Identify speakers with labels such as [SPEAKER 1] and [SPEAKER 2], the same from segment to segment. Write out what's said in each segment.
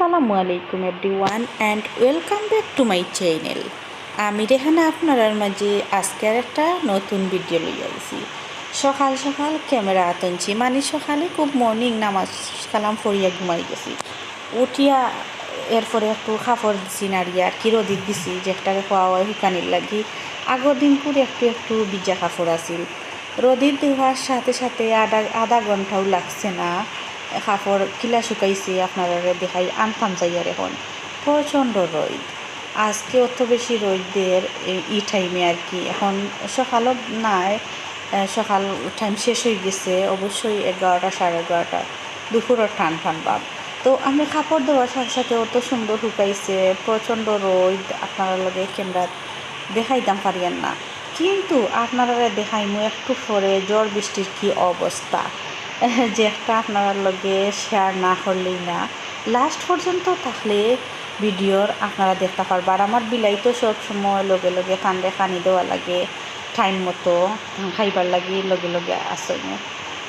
[SPEAKER 1] আসসালামু আলাইকুম everyone and welcome back to my channel. আমি রেহানা আপনার মাঝে আজকে আর একটা নতুন ভিডিও লই আইছি সকাল সকাল ক্যামেরা আতনছি মানে সকালে খুব মর্নিং নামাজ কালাম ফরিয়া ঘুমাই গেছি। উঠিয়া এরপরে একটু খাপড় দিছি, নাড়িয়া আর কি রোদিত দিছি যেটাকে খোয়া হয় শুকানির লাগি। আগর দিন করে একটু একটু বিজা কাপড় আছিল। রোদিত দেওয়ার সাথে সাথে আধা আধা ঘন্টাও লাগছে না। কাপড় কিলা শুকাইছে আপনারা দেখাই আনতাম যাইয়ার এখন। প্রচণ্ড রোদ আজকে অত বেশি এই- ই টাইমে আর কি। এখন সকালও নাই সকাল টাইম শেষ হয়ে গেছে, অবশ্যই এগারোটা, সাড়ে এগারোটা দুপুরের টান টান ভাব তো আমি কাপড় দেওয়ার সাথে সাথে অত সুন্দর শুকাইছে, প্রচণ্ড রোদ আপনারা লগে ক্যামেরা দেখাইতাম পারিয়েন না। কিন্তু আপনারা দেখাইমু একটু পরে ঝড় বৃষ্টির কি অবস্থা। যে একটা আপনার লগে শেয়ার না করলেই না। লাস্ট পর্যন্ত থাকলে ভিডিওর আপনারা দেখতে পারবা। আর আমার বিলাই তো সব সময় লগে লগে কান্দে কানি দেওয়া লাগে টাইম মতো খাইবার লাগি লগে লগে আসেন।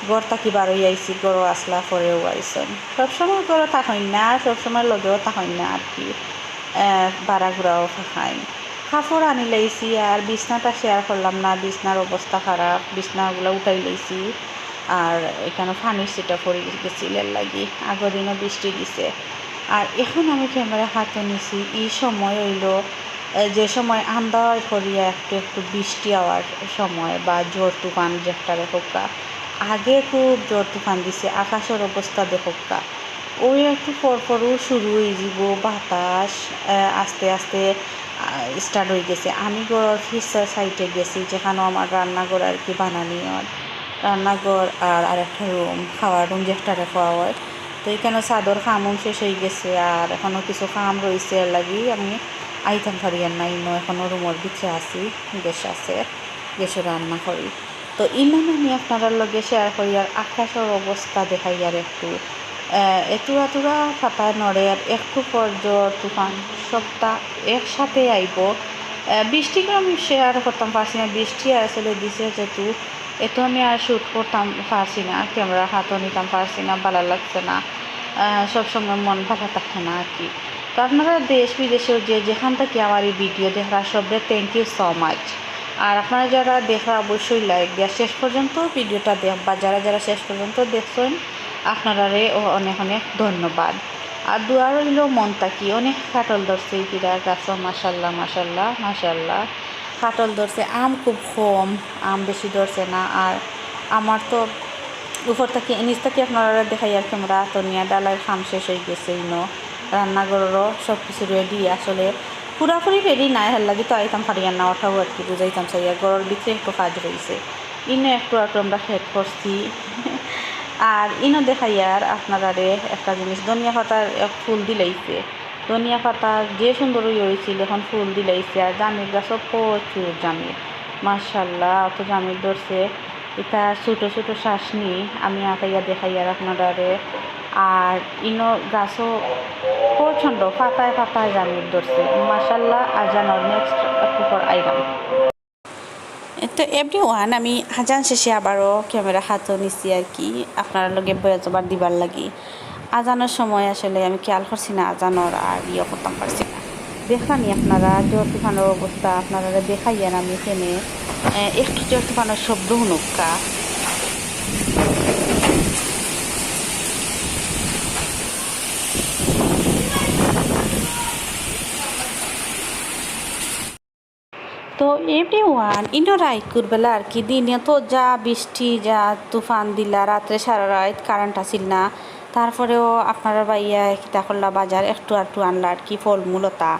[SPEAKER 1] গড় থাকি বারোই আইসি গড় আসলা পরেও আইসন সবসময় গড় থাকেন না সবসময় লগেও থাকেন না আর কি। বাড়া ঘুরাও থাকাইন কাপড় আনি লাইছি আর বিছনাটা শেয়ার করলাম না, বিছনার অবস্থা খারাপ, বিছনাগুলো উঠাই লাইছি। আর এখানে পানির সেটা পড়ে গেছিল এর লাগি আগের দিনও বৃষ্টি দিছে। আর এখন আমি ক্যামেরা হাতে নিছি, এই সময় হইল যে সময় আন্দাজ করিয়া একটু একটু বৃষ্টি হওয়ার সময় বা জোর তুফান যেটা রেখা আগে খুব জোর তুফান দিছে, আকাশের অবস্থা দেখোকা ওই একটু পরপরও শুরু হয়ে যাব, বাতাস আস্তে আস্তে স্টার্ট হয়ে গেছে। আমি ঘরের ফিসার সাইডে গেছি যেখানে আমার রান্নাঘর আর কি বানানি হয়। রান্নাঘর আর আরেকটা রুম খাওয়ার রুম যেটা খাওয়া হয়। তো এখানে চাদর খামুম শেষ হয়ে গেছে আর এখনও কিছু খাম রয়েছে এর লাগি আমি আইতাম পারি আর নাই, মই এখনও রুমের ভিতরে আছি গ্যাস আছে গ্যাসে রান্না করি। তো ইমান আমি আপনারা লগে শেয়ার করি আর আকাশের অবস্থা দেখাই আর একটু। এতুরা তুরা ফাটায় নড়ে আর একটু পর জ্বর, তুফান, সবটা একসাথে আইব। বৃষ্টিকে আমি শেয়ার করতাম, পারছি না, বৃষ্টি আসলে দিছে যেহেতু এতো আমি আর শ্যুট করতাম পারছি না ক্যামেরা হাতও নিতাম পারছি না, ভালো লাগছে না। সবসময় মন ভালো থাকে না আর কি। তো আপনারা দেশ বিদেশেও যে যেখান থেকে আমার এই ভিডিও দেখার, সবরে থ্যাংক ইউ সো মাচ আর আপনারা যারা দেখা অবশ্যই লাইক দেওয়া শেষ পর্যন্ত ভিডিওটা দেখ বা যারা যারা শেষ পর্যন্ত দেখছেন, আপনারারে ও- অনেক অনেক ধন্যবাদ। আর দুয়া রইল মন তাকি অনেক কাটল ধরছে এই পিড়া গাছ মাসাল্লাহ মাসাল্লাহ মাসাল্লাহ কাটল ধরছে, আম খুব কম, আম বেশি ধরছে না। আর আমার তো উপর থেকে, নিচ থেকে আপনারা দেখাই আর ক্যামেরা তো নিয়ে ডালার খাম শেষ হয়ে গেছে ইনো রান্নাঘরেরও সব কিছু রেডি আসলে পুরাপুরি রেডি নাই হেল লাগি তো আইতাম পারি আর না ওঠাও আর কি, বুঝাইতাম আর ঘরের ভিতরে একটু কাজ রয়েছে ইনো একটু একটু আমরা হেড করছি। আর ইনো দেখাই আর আপনারারে একটা জিনিস, ধনিয়া পাতার ফুল দিলাইছে ধনিয়া পাতা যে সুন্দর হয়েছিল, এখন ফুল দিলাইছে আর জামির গাছও প্রচুর জামির। মার্শাল্লাহ অত জামির ধরছে। এটা ছোটো ছোটো শ্বাস নি আমি আঁকাইয়া দেখাই আর আপনারারে। আর ইনো গাছও প্রচণ্ড পাতায় পাতায় জামির ধরছে। মার্শাল্লাহ আর জানোর নেক্সট একটু আইরাম তো এভরি ওয়ান আমি হাজান শেষে আবারও ক্যামেরা হাতও নিছি আর কি। আপনার লগে বয়াজবার দিবার লাগি। আজানোর সময় আসলে আমি খেয়াল করছি না, আজানোর আর ইয়ে করতাম পারছি না। দেখলামই আপনারা জোর তুফানের অবস্থা, আপনারা দেখাইয়েন আমি এখানে একটু জোর তুফানের শব্দ হুনুকা তো এমনি ওয়ান ইনো রাইকুর বেলা আর কি, দিনে তো যা বৃষ্টি, যা তুফান দিলা, রাত্রে সারা রাত কারেন্ট আসিল না। তারপরেও আপনারা বাইয়া কিতা করলা বাজার একটু আর একটু আনলা আর কি ফলমূলতা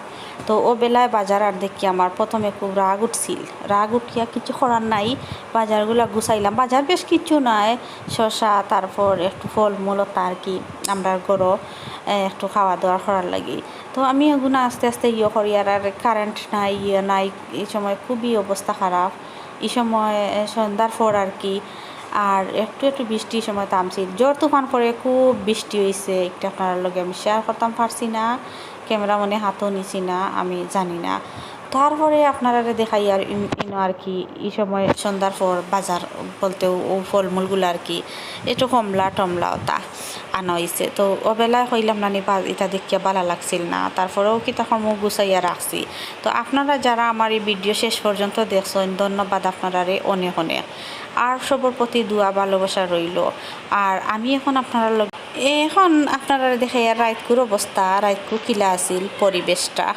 [SPEAKER 1] তো ও বেলায় বাজার আর দেখি আমার প্রথমে খুব রাগ উঠছিল। রাগ উঠিয়া কিছু করার নাই, বাজারগুলো গুছাইলাম। বাজার বেশ কিছু নয় শসা, তারপর একটু ফলমূলতা আর কি, আমরা গরো একটু খাওয়া দাওয়া করার লাগি। তো আমি ওগুলো আস্তে আস্তে ইয়ে করি আর আর কারেন্ট নাই ইয়ে নাই, এই সময় খুবই অবস্থা খারাপ। এই সময় সন্ধ্যার পর আর কি আর একটু একটু বৃষ্টির সময় থামছি জোর তুফান করে খুব বৃষ্টি হয়েছে একটু আপনার লগে আমি শেয়ার করতাম, পারছি না। ক্যামেরা মনে হাতও নিছি না, আমি জানি না। তারপরে আপনারা দেখাই আর ইনো আর কি, এই সময় সন্ধ্যার পর বাজার বলতে ও ফলমূলগুলো আর কি, একটু কমলা টমলা তা আনা হয়েছে তো ওবেলায় হইলাম নানি, বা, এটা দেখিয়া ভালো লাগছিল না। তারপরেও কি তখন মুখ গুছাইয়া রাখছি। তো আপনারা যারা আমার এই ভিডিও শেষ পর্যন্ত দেখছেন, ধন্যবাদ আপনারা রে অনেক অনেক। আর সবার প্রতি দোয়া, ভালোবাসা রইল। আর আমি এখন আপনারা এখন আপনারা দেখে রাইতকুর অবস্থা, রাইতকু কিলা আছিল পরিবেশটা।